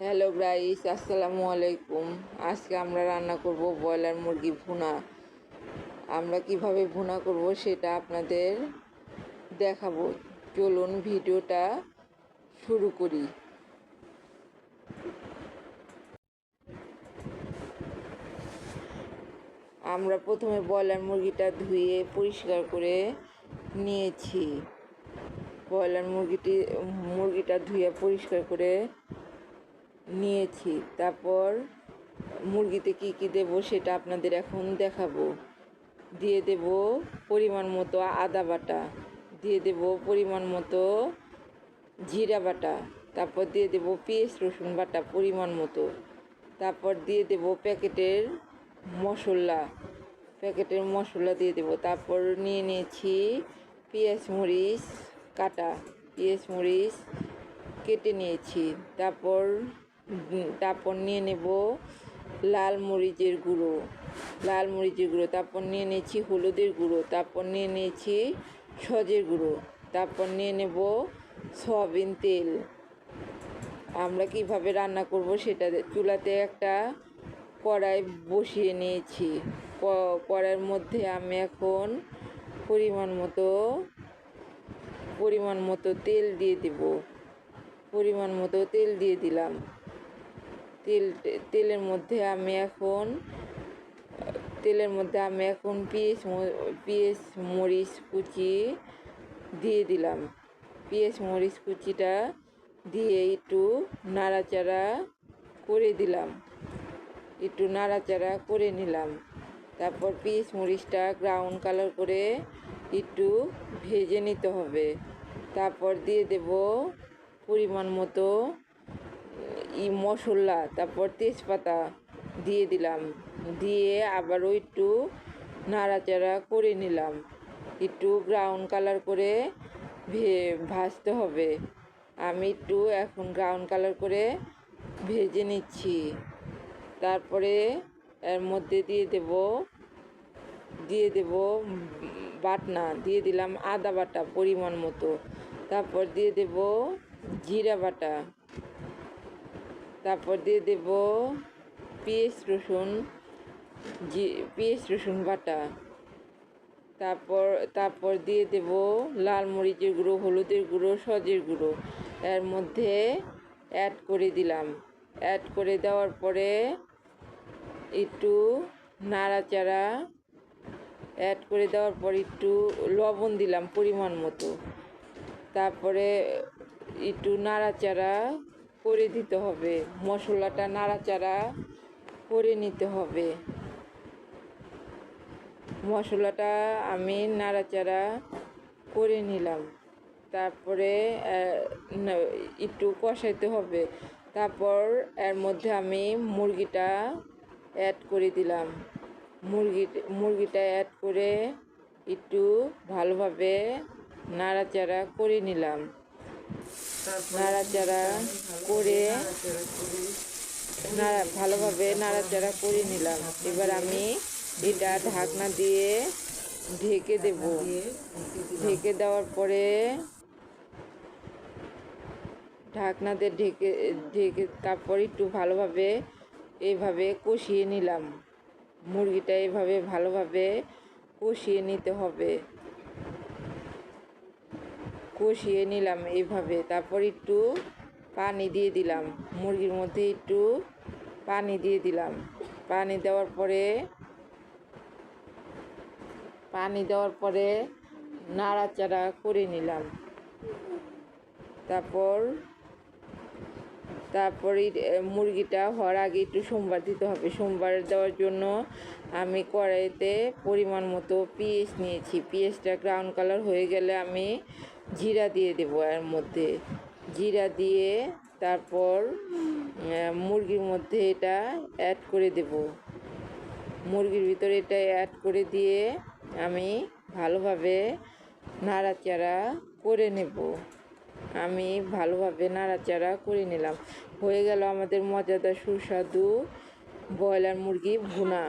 Hello guys আসসালামু আলাইকুম আজকে আমরা রান্না করব ব্রয়লার মুরগি ভুনা আমরা কীভাবে ভুনা করব সেটা আপনাদের দেখাবো চলুন ভিডিওটা শুরু করি আমরা প্রথমে ব্রয়লার মুরগিটা ধুয়ে পরিষ্কার করে নিয়েছি ব্রয়লার মুরগিটি মুরগিটা ধুয়ে পরিষ্কার করে নিয়েছি। তারপর মুরগিতে কি কি দেব সেটা আপনাদের এখন দেখাবো। দিয়ে দেব পরিমাণ মতো আদা বাটা। দিয়ে দেব পরিমাণ মতো জিরা বাটা। তারপর দিয়ে দেব পেঁয়াজ রসুন বাটা পরিমাণ মতো। তারপর দিয়ে দেব প্যাকেটের মশলা। প্যাকেটের মশলা দিয়ে দেব। তারপর নিয়ে নিয়েছি পেঁয়াজ মরিচ কাটা। পেঁয়াজ মরিচ কেটে নিয়েছি। তারপর তারপর নিয়ে নেব লাল মরিচের গুঁড়ো। লাল মরিচের গুঁড়ো, তারপর নিয়ে নিয়েছি হলুদের গুঁড়ো, তারপর নিয়ে নিয়েছি সজের গুঁড়ো, তারপর নিয়ে নেব সয়াবিন তেল। আমরা কীভাবে রান্না করব সেটা চুলাতে একটা কড়াই বসিয়ে নিয়েছি। কড়াইয়ের মধ্যে আমি এখন পরিমাণ মতো পরিমাণ মতো তেল দিয়ে দেব। পরিমাণ মতো তেল দিয়ে দিলাম। তেল, তেলের মধ্যে আমি এখন, তেলের মধ্যে আমি এখন পেঁয়াজ পেঁয়াজ, মরিচ কুচি দিয়ে দিলাম। পেঁয়াজ, মরিচ কুচিটা দিয়ে একটু নাড়াচাড়া করে দিলাম। একটু নাড়াচাড়া করে নিলাম। তারপর পিস মরিচটা ব্রাউন কালার করে একটু ভেজে নিতে হবে। তারপর দিয়ে দেব পরিমাণ মতো মশলা, তারপর তেজপাতা দিয়ে দিলাম। দিয়ে আবারও একটু নাড়াচাড়া করে নিলাম। একটু ব্রাউন কালার করে ভাজতে হবে। আমি একটু এখন ব্রাউন কালার করে ভেজে নিচ্ছি। তারপরে এর মধ্যে দিয়ে দেব দিয়ে দেব বাটনা। দিয়ে দিলাম আদা বাটা পরিমাণ মতো। তারপর দিয়ে দেব জিরা বাটা। তারপর দিয়ে দেব পেঁয়াজ, রসুন পেঁয়াজ, রসুন বাটা। তারপর তারপর দিয়ে দেব লাল মরিচের গুঁড়ো, হলুদের গুঁড়ো, সজের গুঁড়ো। এর মধ্যে অ্যাড করে দিলাম। অ্যাড করে দেওয়ার পরে একটু নাড়াচাড়া অ্যাড করে দেওয়ার পর একটু লবণ দিলাম পরিমাণ মতো। তারপরে একটু নাড়াচাড়া করে দিতে হবে। মশলাটা নাড়াচাড়া করে নিতে হবে। মশলাটা আমি নাড়াচাড়া করে নিলাম। তারপরে একটু কষাইতে হবে। তারপর এর মধ্যে আমি মুরগিটা অ্যাড করে দিলাম। মুরগি, মুরগিটা অ্যাড করে একটু ভালোভাবে নাড়াচাড়া করে নিলাম। নাড়াচাড়া করে নাড়া, ভালোভাবে নাড়াচাড়া করে নিলাম। এবার আমি এটা ঢাকনা দিয়ে ঢেকে দেব। ঢেকে দেওয়ার পরে ঢাকনা দিয়ে ঢেকে ঢেকে তারপর একটু ভালোভাবে এইভাবে কষিয়ে নিলাম। মুরগিটা এভাবে ভালোভাবে কষিয়ে নিতে হবে। কষিয়ে নিলাম এইভাবে। তারপর একটু পানি দিয়ে দিলাম। মুরগির মধ্যে একটু পানি দিয়ে দিলাম। পানি দেওয়ার পরে, পানি দেওয়ার পরে নাড়াচাড়া করে নিলাম। তারপর তারপরে মুরগিটা হওয়ার আগে একটু সোমবার দিতে হবে। সোমবার দেওয়ার জন্য আমি কড়াইতে পরিমাণ মতো পিঁয়াজ নিয়েছি। পিঁয়াজটা ব্রাউন কালার হয়ে গেলে আমি জিরা দিয়ে দেব এর মধ্যে। জিরা দিয়ে তারপর মুরগির মধ্যে এটা অ্যাড করে দেব। মুরগির ভিতরে এটা অ্যাড করে দিয়ে আমি ভালোভাবে নাড়াচাড়া করে নেব। আমি ভালোভাবে নাড়াচাড়া করে নিলাম। হয়ে গেল আমাদের মজাদার সুস্বাদু ব্রয়লার মুরগি ভুনা।